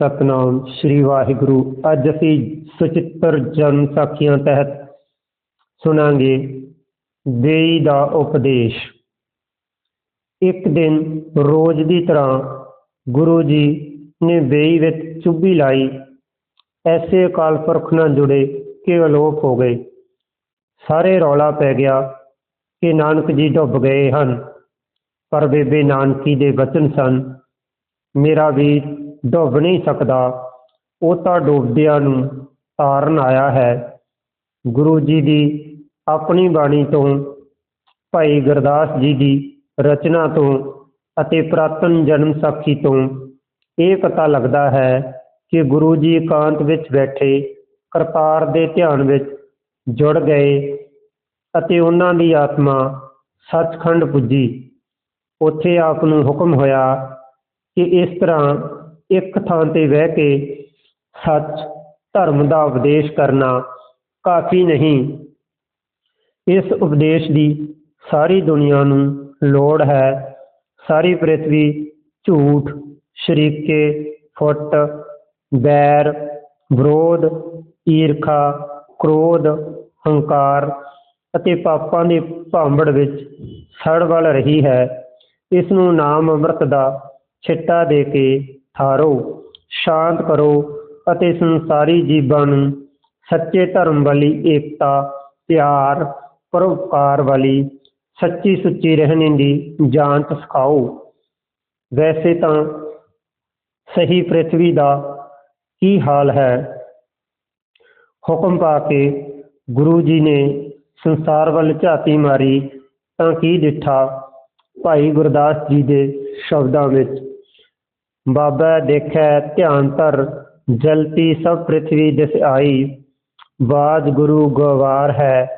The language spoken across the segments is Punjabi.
ਸਤਨਾਮ ਸ੍ਰੀ ਵਾਹਿਗੁਰੂ। ਅੱਜ ਅਸੀਂ ਸੁਚਿੱਤਰ ਜਨਮ ਸਾਖੀਆਂ ਤਹਿਤ ਸੁਣਾਂਗੇ ਦੇਈ ਦਾ ਉਪਦੇਸ਼। ਇੱਕ ਦਿਨ ਰੋਜ਼ ਦੀ ਤਰ੍ਹਾਂ ਗੁਰੂ ਜੀ ਨੇ ਬੇਈ ਵਿੱਚ ਚੁੱਭੀ ਲਾਈ। ਐਸੇ ਅਕਾਲ ਪੁਰਖ ਨਾਲ ਜੁੜੇ ਕਿ ਅਲੋਪ ਹੋ ਗਏ। ਸਾਰੇ ਰੌਲਾ ਪੈ ਗਿਆ ਕਿ ਨਾਨਕ ਜੀ ਡੁੱਬ ਗਏ ਹਨ। ਪਰ ਬੇਬੇ ਨਾਨਕੀ ਦੇ ਵਚਨ ਸਨ, ਮੇਰਾ ਵੀਰ ਡੁੱਬ ਨਹੀਂ ਸਕਦਾ, ਉਹ ਤਾਂ ਡੁੱਬਦਿਆਂ ਨੂੰ ਤਾਰਨ ਆਇਆ ਹੈ। ਗੁਰੂ ਜੀ ਦੀ ਆਪਣੀ ਬਾਣੀ ਤੋਂ ਭਾਈ ਗੁਰਦਾਸ ਜੀ ਦੀ ਰਚਨਾ ਤੋਂ ਅਤੇ ਪ੍ਰਾਤਨ ਜਨਮ ਸਾਖੀ ਤੋਂ ਇਹ ਪਤਾ ਲੱਗਦਾ ਹੈ ਕਿ ਗੁਰੂ ਜੀ ਇਕਾਂਤ ਵਿੱਚ ਬੈਠੇ ਕਰਤਾਰ ਦੇ ਧਿਆਨ ਵਿੱਚ ਜੁੜ ਗਏ ਅਤੇ ਉਹਨਾਂ ਦੀ ਆਤਮਾ ਸੱਚਖੰਡ ਪੁੱਜੀ। ਉੱਥੇ ਆਪ ਨੂੰ ਹੁਕਮ ਹੋਇਆ ਕਿ ਇਸ ਤਰ੍ਹਾਂ ਇੱਕ ਥਾਂ ਤੇ ਬਹਿ ਕੇ ਸੱਚ, ਧਰਮ ਦਾ ਉਪਦੇਸ਼ ਕਰਨਾ ਕਾਫੀ ਨਹੀਂ। ਇਸ ਉਪਦੇਸ਼ ਦੀ ਸਾਰੀ ਦੁਨੀਆ ਨੂੰ ਲੋੜ ਹੈ। ਸਾਰੀ ਪ੍ਰithvi ਝੂਠ, ਸ਼ਰੀਕੇ, ਫੁੱਟ, ਬੈਰ, ਵਿਰੋਧ, ਈਰਖਾ, ਕ੍ਰੋਧ, ਹੰਕਾਰ ਅਤੇ ਪਾਪਾਂ ਦੇ ਭਾਂਬੜ ਵਿੱਚ ਸੜ ਵੱਲ ਰਹੀ ਹੈ। ਇਸ ਨੂੰ ਨਾਮ ਅੰਮ੍ਰਿਤ ਦਾ ਛਿੱਟਾ ਦੇ ਕੇ ਠਾਰੋ, ਸ਼ਾਂਤ ਕਰੋ ਅਤੇ ਸੰਸਾਰੀ ਜੀਵਾਂ ਨੂੰ ਸੱਚੇ ਧਰਮ ਵਾਲੀ ਏਕਤਾ, ਪਿਆਰ, ਪਰਉਪਕਾਰ ਵਾਲੀ ਸੱਚੀ ਸੁੱਚੀ ਰਹਿਣੇ ਦੀ ਜਾਂਚ ਸਿਖਾਓ। ਵੈਸੇ ਤਾਂ ਸਹੀ ਪ੍ਰithvi ਦਾ ਕੀ ਹਾਲ ਹੈ? ਹੁਕਮ ਪਾ ਕੇ ਗੁਰੂ ਜੀ ਨੇ ਸੰਸਾਰ ਵੱਲ ਝਾਤੀ ਮਾਰੀ ਤਾਂ ਕੀ ਡਿਠਾ ਭਾਈ ਗੁਰਦਾਸ ਜੀ ਦੇ ਸ਼ਬਦਾਂ ਵਿੱਚ, ਬਾਬਾ ਦੇਖੈ ਧਿਆਨ ਧਰ, ਜਲਤੀ ਸਭ ਪ੍ਰithvi ਦਿਸ ਆਈ, ਬਾਜ ਗੁਰੂ ਗਵਾਰ ਹੈ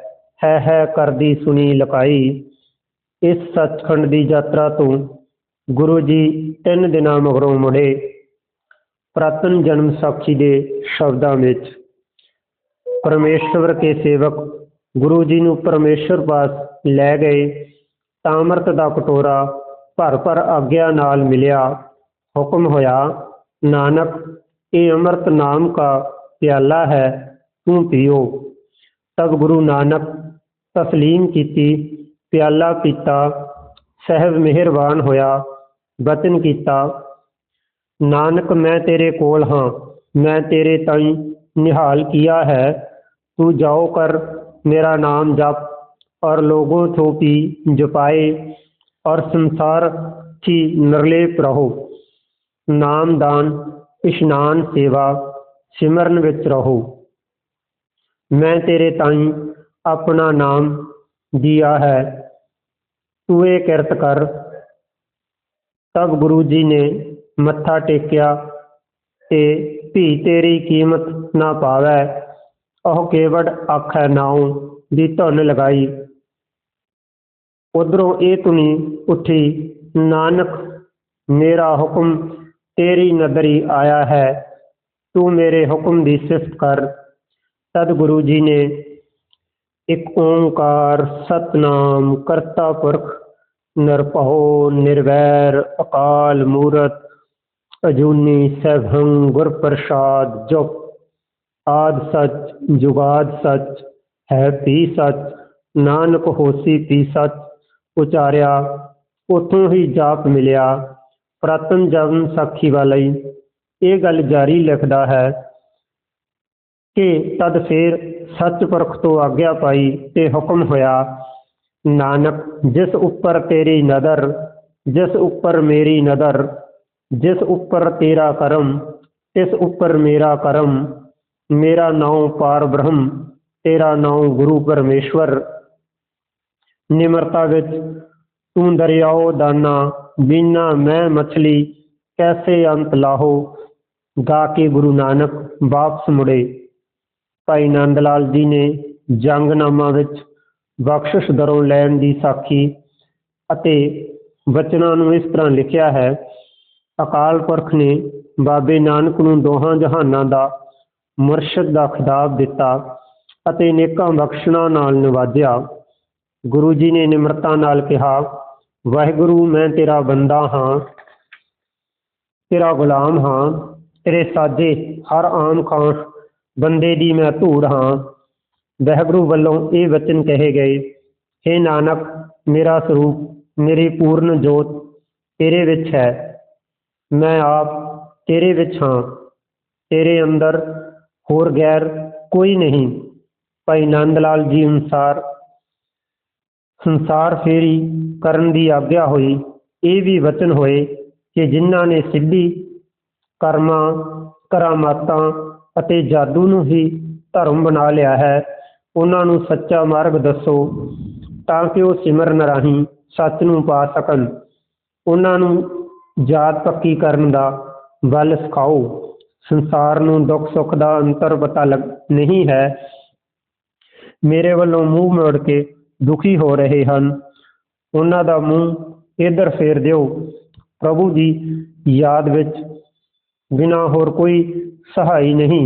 ਹੈ ਹੈ ਕਰਦੀ ਸੁਣੀ ਲਕਾਈ। ਇਸ ਸੱਚਖੰਡ ਦੀ ਯਾਤਰਾ ਤੋਂ ਗੁਰੂ ਜੀ ਤਿੰਨ ਦਿਨਾਂ ਮਗਰੋਂ ਮੁੜੇ, ਪ੍ਰਾਤਨ ਜਨਮ ਸਾਖੀ ਦੇ ਸ਼ਬਦਾਂ ਵਿੱਚ। ਪਰਮੇਸ਼ਵਰ ਕੇ ਸੇਵਕ ਗੁਰੂ ਜੀ ਨੂੰ ਪਰਮੇਸ਼ਵਰ ਪਾਸ ਲੈ ਗਏ। ਤਾਂ ਅੰਮ੍ਰਿਤ ਦਾ ਕਟੋਰਾ ਭਰ ਭਰ ਆਗਿਆ ਨਾਲ ਮਿਲਿਆ। ਹੁਕਮ ਹੋਇਆ, ਨਾਨਕ, ਇਹ ਅੰਮ੍ਰਿਤ ਨਾਮ ਕਾ ਪਿਆਲਾ ਹੈ, ਤੂੰ ਪੀਓ। ਤਬ ਗੁਰੂ ਨਾਨਕ ਤਸਲੀਮ ਕੀਤੀ, ਪਿਆਲਾ ਪੀਤਾ, ਸਹਿਬ ਮਿਹਰਬਾਨ ਹੋਇਆ, ਬਚਨ ਕੀਤਾ, ਨਾਨਕ, ਮੈਂ ਤੇਰੇ ਕੋਲ ਹਾਂ, ਮੈਂ ਤੇਰੇ ਤਾਈ ਨਿਹਾਲ ਕੀਆ ਹੈ, ਤੂੰ ਜਾਓ ਕਰ, ਮੇਰਾ ਨਾਮ ਜਪ और लोगों थो पी जपाए और संसार की निर्लेप रहो नाम दान इशनान सेवा सिमरन ਵਿੱਚ ਰਹੋ ਮੈਂ ਤੇਰੇ ਤਾਈਂ ਆਪਣਾ ਨਾਮ ਦਿਆ ਹੈ ਤੂੰ ਇਹ ਕਿਰਤ ਕਰ ਤਬ ਗੁਰੂ ਜੀ ਨੇ ਮੱਥਾ ਟੇਕਿਆ ਤੇ ਧੀ ਤੇਰੀ ਕੀਮਤ ਨਾ ਪਾਵੈ ਉਹ ਕੇਵੜ ਆਖੈ ਨਾਉ ਦੀ ਧੁਨ ਲਗਾਈ ਉਧਰੋਂ ਇਹ ਧੁਨੀ ਉੱਠੀ, ਨਾਨਕ, ਮੇਰਾ ਹੁਕਮ ਤੇਰੀ ਨਦਰੀ ਆਇਆ ਹੈ, ਤੂੰ ਮੇਰੇ ਹੁਕਮ ਦੀ ਸਿਫਤ ਕਰ। ਤਦ ਗੁਰੂ ਜੀ ਨੇ ਇੱਕ ਓੰਕਾਰ ਸਤਨਾਮ ਕਰਤਾ ਪੁਰਖ, ਨਿਰਭਉ, ਨਿਰਵੈਰ, ਅਕਾਲ ਮੂਰਤ, ਅਜੂਨੀ ਸਭੰ ਗੁਰ ਪ੍ਰਸਾਦ ਜੋ ਆਦ ਸੱਚ, ਜੁਗਾਦ ਸੱਚ, ਹੈ ਪੀ ਸੱਚ, ਨਾਨਕ ਹੋਸੀ ਪੀ ਸੱਚ। ਉਚਾਰਿਆ, ਉਥੋਂ ਹੀ ਜਾਪ ਮਿਲਿਆ। ਪ੍ਰਤਨ ਜਨਮ ਸਾਖੀ ਵਾਲੀ ਇਹ ਗੱਲ ਜਾਰੀ ਲਿਖਦਾ ਹੈ ਕਿ ਤਦ ਫੇਰ ਸੱਚ ਪੁਰਖ ਤੋਂ ਆਗਿਆ ਪਾਈ ਤੇ ਹੁਕਮ ਹੋਇਆ, ਨਾਨਕ, ਜਿਸ ਉੱਪਰ ਤੇਰੀ ਨਦਰ, ਜਿਸ ਉੱਪਰ ਮੇਰੀ ਨਦਰ, ਜਿਸ ਉੱਪਰ ਤੇਰਾ ਕਰਮ ਇਸ ਉੱਪਰ ਮੇਰਾ ਕਰਮ, ਮੇਰਾ ਨਾਉ ਪਾਰ ਬ੍ਰਹਮ, ਤੇਰਾ ਨਾਉ ਗੁਰੂ ਪਰਮੇਸ਼ਵਰ ਨਿਮਰਤਾ ਵਿੱਚ, ਤੂੰ ਦਰਿਆਓ ਦਾਨਾ, ਬੀਨਾ, ਮੈਂ ਮਛਲੀ, ਕੈਸੇ ਅੰਤ ਲਾਹੋ? ਗਾ ਕੇ ਗੁਰੂ ਨਾਨਕ ਵਾਪਸ ਮੁੜੇ। ਭਾਈ ਨੰਦ ਲਾਲ ਜੀ ਨੇ ਜੰਗਨਾਮਾ ਵਿੱਚ ਬਖਸ਼ਿਸ਼ ਦਰੋਂ ਲੈਣ ਦੀ ਸਾਖੀ ਅਤੇ ਬਚਨਾਂ ਨੂੰ ਇਸ ਤਰ੍ਹਾਂ ਲਿਖਿਆ ਹੈ, ਅਕਾਲ ਪੁਰਖ ਨੇ ਬਾਬੇ ਨਾਨਕ ਨੂੰ ਦੋਹਾਂ ਜਹਾਨਾਂ ਦਾ ਮੁਰਸ਼ਿਦ ਦਾ ਖਿਤਾਬ ਦਿੱਤਾ ਅਤੇ ਨੇਕਾਂ ਬਖਸ਼ਣਾ ਨਾਲ ਨਿਵਾਜਿਆ। ਗੁਰੂ ਜੀ ਨੇ ਨਿਮਰਤਾ ਨਾਲ ਕਿਹਾ, ਵਾਹਿਗੁਰੂ, ਮੈਂ ਤੇਰਾ ਬੰਦਾ ਹਾਂ, ਤੇਰਾ ਗੁਲਾਮ ਹਾਂ, ਤੇਰੇ ਸਾਜੇ ਹਰ ਆਮ ਖਾਂ ਬੰਦੇ ਦੀ ਮੈਂ ਧੂੜ ਹਾਂ। ਵਾਹਿਗੁਰੂ ਵੱਲੋਂ ਇਹ ਵਚਨ ਕਹੇ ਗਏ हे ਨਾਨਕ, ਮੇਰਾ ਸਰੂਪ, ਮੇਰੀ ਪੂਰਨ ਜੋਤ ਤੇਰੇ ਵਿੱਚ ਹੈ। ਮੈਂ ਆਪ ਤੇਰੇ ਵਿੱਚ ਹਾਂ, ਤੇਰੇ ਅੰਦਰ ਹੋਰ ਗੈਰ ਕੋਈ ਨਹੀਂ। ਭਾਈ ਨੰਦ ਲਾਲ ਜੀ ਅਨੁਸਾਰ ਸੰਸਾਰ ਫੇਰੀ ਕਰਨ ਦੀ ਆਗਿਆ ਹੋਈ। ਇਹ ਵੀ ਵਚਨ ਹੋਏ ਕਿ ਜਿਨ੍ਹਾਂ ਨੇ ਸਿੱਧੀ ਕਰਮਾਂ, ਕਰਾਮਾਤਾਂ ਅਤੇ ਜਾਦੂ ਨੂੰ ਹੀ ਧਰਮ ਬਣਾ ਲਿਆ ਹੈ, ਉਹਨਾਂ ਨੂੰ ਸੱਚਾ ਮਾਰਗ ਦੱਸੋ ਤਾਂ ਕਿ ਉਹ ਸਿਮਰਨ ਰਾਹੀਂ ਸੱਚ ਨੂੰ ਪਾ ਸਕਣ। ਉਹਨਾਂ ਨੂੰ ਜਾਤ ਪੱਕੀ ਕਰਨ ਦਾ ਬਲ ਸਿਖਾਓ। ਸੰਸਾਰ ਨੂੰ ਦੁੱਖ ਸੁੱਖ ਦਾ ਅੰਤਰ ਪਤਾ ਲੱਗ ਨਹੀਂ ਹੈ। ਮੇਰੇ ਵੱਲੋਂ ਮੂੰਹ ਮੋੜ ਕੇ ਦੁਖੀ ਹੋ ਰਹੇ ਹਨ। ਉਹਨਾਂ ਦਾ ਮੂੰਹ ਇਧਰ ਫੇਰ ਦਿਓ। ਪ੍ਰਭੂ ਦੀ ਯਾਦ ਵਿੱਚ ਬਿਨਾਂ ਹੋਰ ਕੋਈ ਸਹਾਈ ਨਹੀਂ।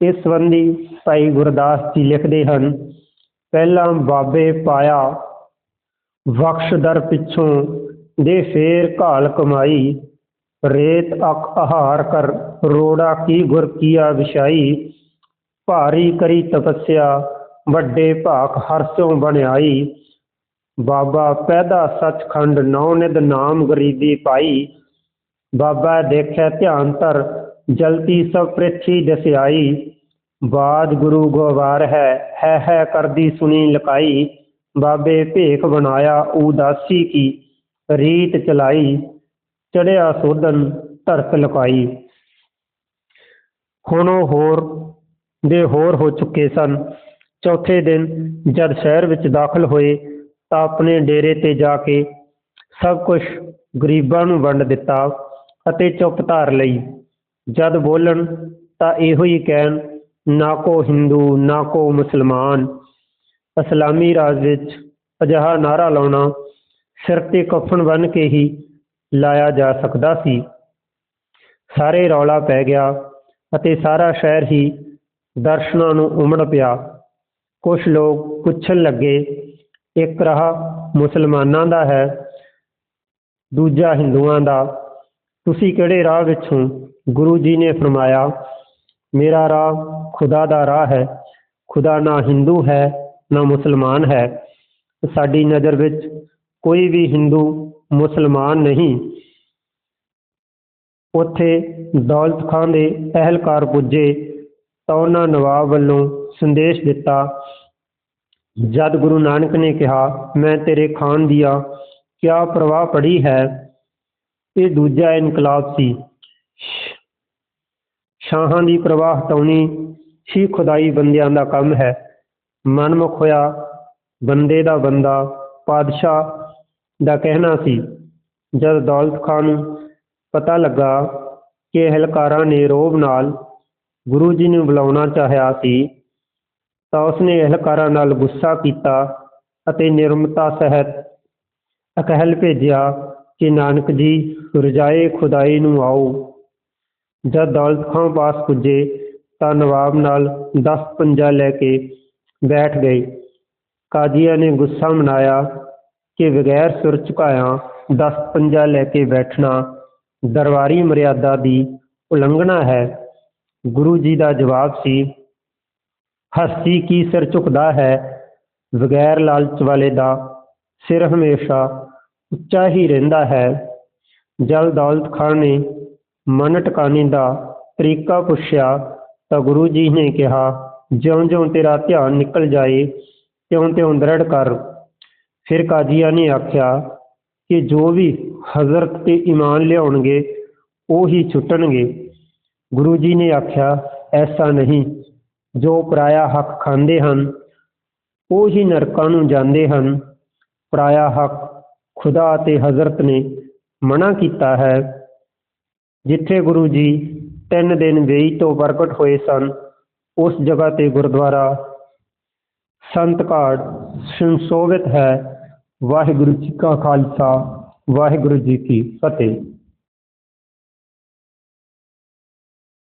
ਇਸ ਸੰਬੰਧੀ ਭਾਈ ਗੁਰਦਾਸ ਜੀ ਲਿਖਦੇ ਹਨ, ਪਹਿਲਾਂ ਬਾਬੇ ਪਾਇਆ, ਬਖਸ਼ ਦਰ ਪਿੱਛੋਂ ਦੇ ਫੇਰ ਘਾਲ ਕਮਾਈ। ਰੇਤ ਅਕ ਆਹਾਰ ਕਰ, ਰੋੜਾ ਕੀ ਗੁਰ ਕੀਆ ਵਿਛਾਈ। ਭਾਰੀ ਕਰੀ ਤਪੱਸਿਆ ਵੱਡੇ ਭਾਖ ਹਰਸੋਂ ਬਣਾਈ ਬਾਬਾ ਪੈਦਾ ਸਚਖੰਡ ਨੌ ਨਿਧ ਨਾਮ ਗਰੀਬੀ ਪਾਈ। ਬਾਬਾ ਦੇਖਿਆ ਧਿਆਨ ਧਰ ਜਲਤੀ ਸਭ ਪ੍ਰਿਥੀ ਦਸਿਆਈ। ਬਾਦ ਗੁਰੂ ਗੋਵਾਰ ਹੈ ਹੈ ਹੈ ਕਰਦੀ ਸੁਣੀ ਲਕਾਈ। ਬਾਬੇ ਭੇਖ ਬਣਾਇਆ ਉਦਾਸੀ ਕੀ, ਰੀਤ ਚਲਾਈ। ਚੜਿਆ ਸੋਧਨ ਧਰਤ ਲੁਕਾਈ। ਹੁਣ ਉਹ ਹੋਰ ਦੇ ਹੋਰ ਹੋ ਚੁੱਕੇ ਸਨ। ਚੌਥੇ ਦਿਨ ਜਦ ਸ਼ਹਿਰ ਵਿੱਚ ਦਾਖਲ ਹੋਏ ਤਾਂ ਆਪਣੇ ਡੇਰੇ ਤੇ ਜਾ ਕੇ ਸਭ ਕੁਝ ਗਰੀਬਾਂ ਨੂੰ ਵੰਡ ਦਿੱਤਾ ਅਤੇ ਚੁੱਪ ਧਾਰ ਲਈ। ਜਦ ਬੋਲਣ ਤਾਂ ਇਹੋ ਹੀ ਕਹਿਣ, ਨਾ ਕੋ ਹਿੰਦੂ, ਨਾ ਕੋ ਮੁਸਲਮਾਨ, ਇਸਲਾਮੀ ਰਾਜ ਵਿੱਚ ਅਜਿਹਾ ਨਾਰਾ ਲਾਉਣਾ ਸਿਰ ਤੇ ਕਫਨ ਬੰਨ ਕੇ ਹੀ ਲਾਇਆ ਜਾ ਸਕਦਾ ਸੀ। ਸਾਰੇ ਰੌਲਾ ਪੈ ਗਿਆ ਅਤੇ ਸਾਰਾ ਸ਼ਹਿਰ ਹੀ ਦਰਸ਼ਨਾਂ ਨੂੰ ਉਮੜ ਪਿਆ। ਕੁਛ ਲੋਕ ਪੁੱਛਣ ਲੱਗੇ, ਇੱਕ ਰਾਹ ਮੁਸਲਮਾਨਾਂ ਦਾ ਹੈ, ਦੂਜਾ ਹਿੰਦੂਆਂ ਦਾ। ਤੁਸੀਂ ਕਿਹੜੇ ਰਾਹ ਵਿੱਚ? ਹੋ ਗੁਰੂ ਜੀ ਨੇ ਫਰਮਾਇਆ, ਮੇਰਾ ਰਾਹ ਖੁਦਾ ਦਾ ਰਾਹ ਹੈ। ਖੁਦਾ ਨਾ ਹਿੰਦੂ ਹੈ, ਨਾ ਮੁਸਲਮਾਨ ਹੈ। ਸਾਡੀ ਨਜ਼ਰ ਵਿੱਚ ਕੋਈ ਵੀ ਹਿੰਦੂ, ਮੁਸਲਮਾਨ ਨਹੀਂ। ਉੱਥੇ ਦੌਲਤ ਖਾਨ ਦੇ ਅਹਿਲਕਾਰ ਪੁੱਜੇ ਤਾਂ ਉਹਨਾਂ ਨਵਾਬ ਵੱਲੋਂ ਸੰਦੇਸ਼ ਦਿੱਤਾ। ਜਦ ਗੁਰੂ ਨਾਨਕ ਨੇ ਕਿਹਾ, ਮੈਂ ਤੇਰੇ ਖਾਨ ਦੀਆਂ ਕਿਆ ਪ੍ਰਵਾਹ ਪੜੀ ਹੈ? ਇਹ ਦੂਜਾ ਇਨਕਲਾਬ ਸੀ। ਸ਼ਾਹਾਂ ਦੀ ਪ੍ਰਵਾਹ ਹਟਾਉਣੀ ਹੀ ਖੁਦਾਈ ਬੰਦਿਆਂ ਦਾ ਕੰਮ ਹੈ। ਮਨਮੁਖ ਹੋਇਆ ਬੰਦੇ ਦਾ ਬੰਦਾ ਪਾਦਸ਼ਾਹ ਦਾ ਕਹਿਣਾ ਸੀ। ਜਦ ਦੌਲਤ ਖਾਨ ਨੂੰ ਪਤਾ ਲੱਗਾ ਕਿ ਅਹਿਲਕਾਰਾਂ ਨੇ ਰੋਬ ਨਾਲ ਗੁਰੂ ਜੀ ਨੂੰ ਬੁਲਾਉਣਾ ਚਾਹਿਆ ਸੀ ਤਾਂ ਉਸਨੇ ਅਹਿਲਕਾਰਾਂ ਨਾਲ ਗੁੱਸਾ ਕੀਤਾ ਅਤੇ ਨਿਰਮਤਾ ਸਹਿਤ ਅਕਹਿਲ ਭੇਜਿਆ ਕਿ ਨਾਨਕ ਜੀ, ਰਜਾਏ ਖੁਦਾਈ ਨੂੰ ਆਓ। ਜਦ ਦੌਲਤ ਖਾਂ ਪਾਸ ਪੁੱਜੇ ਤਾਂ ਨਵਾਬ ਨਾਲ 10 ਪੰਜਾ ਲੈ ਕੇ ਬੈਠ ਗਏ। ਕਾਜ਼ੀਆਂ ਨੇ ਗੁੱਸਾ ਮਨਾਇਆ ਕਿ ਬਗੈਰ ਸੁਰ ਝੁਕਾਇਆ 10 ਪੰਜਾ ਲੈ ਕੇ ਬੈਠਣਾ ਦਰਬਾਰੀ ਮਰਿਆਦਾ ਦੀ ਉਲੰਘਣਾ ਹੈ। ਗੁਰੂ ਜੀ ਦਾ ਜਵਾਬ ਸੀ ਹਸਤੀ ਕੀ ਸਿਰ ਝੁਕਦਾ ਹੈ? ਬਗੈਰ ਲਾਲਚ ਵਾਲੇ ਦਾ ਸਿਰ ਹਮੇਸ਼ਾ ਉੱਚਾ ਹੀ ਰਹਿੰਦਾ ਹੈ। ਜਲ ਦੌਲਤ ਖਾਨ ਨੇ ਮਨ ਟਿਕਾਣੇ ਦਾ ਤਰੀਕਾ ਪੁੱਛਿਆ ਤਾਂ ਗੁਰੂ ਜੀ ਨੇ ਕਿਹਾ, ਜਿਉਂ-ਜਿਉਂ ਤੇਰਾ ਧਿਆਨ ਨਿਕਲ ਜਾਏ, ਤਿਉਂ-ਤਿਉਂ ਦ੍ਰਿੜ ਕਰ। ਫਿਰ ਕਾਜੀਆ ਨੇ ਆਖਿਆ ਕਿ ਜੋ ਵੀ ਹਜ਼ਰਤ ਤੇ ਈਮਾਨ ਲਿਆਉਣਗੇ, ਉਹ ਹੀ ਛੁੱਟਣਗੇ। ਗੁਰੂ ਜੀ ਨੇ ਆਖਿਆ, ਐਸਾ ਨਹੀਂ। ਜੋ ਪਰਾਇਆ ਹੱਕ ਖਾਂਦੇ ਹਨ, ਉਹ ਹੀ ਨਰਕਾਂ ਨੂੰ ਜਾਂਦੇ ਹਨ। ਪਰਾਇਆ ਹੱਕ ਖੁਦਾ ਤੇ ਹਜ਼ਰਤ ਨੇ ਮਨਾ ਕੀਤਾ ਹੈ। ਜਿੱਥੇ ਗੁਰੂ ਜੀ ਤਿੰਨ ਦਿਨ ਵੇਈ ਤੋਂ ਪ੍ਰਗਟ ਹੋਏ ਸਨ, ਉਸ ਜਗ੍ਹਾ ਤੇ ਗੁਰਦੁਆਰਾ ਸੰਤ ਘਾਟ ਸੰਸੋਭਿਤ ਹੈ। ਵਾਹਿਗੁਰੂ ਜੀ ਕਾ ਖਾਲਸਾ, ਵਾਹਿਗੁਰੂ ਜੀ ਕੀ ਫਤਿਹ।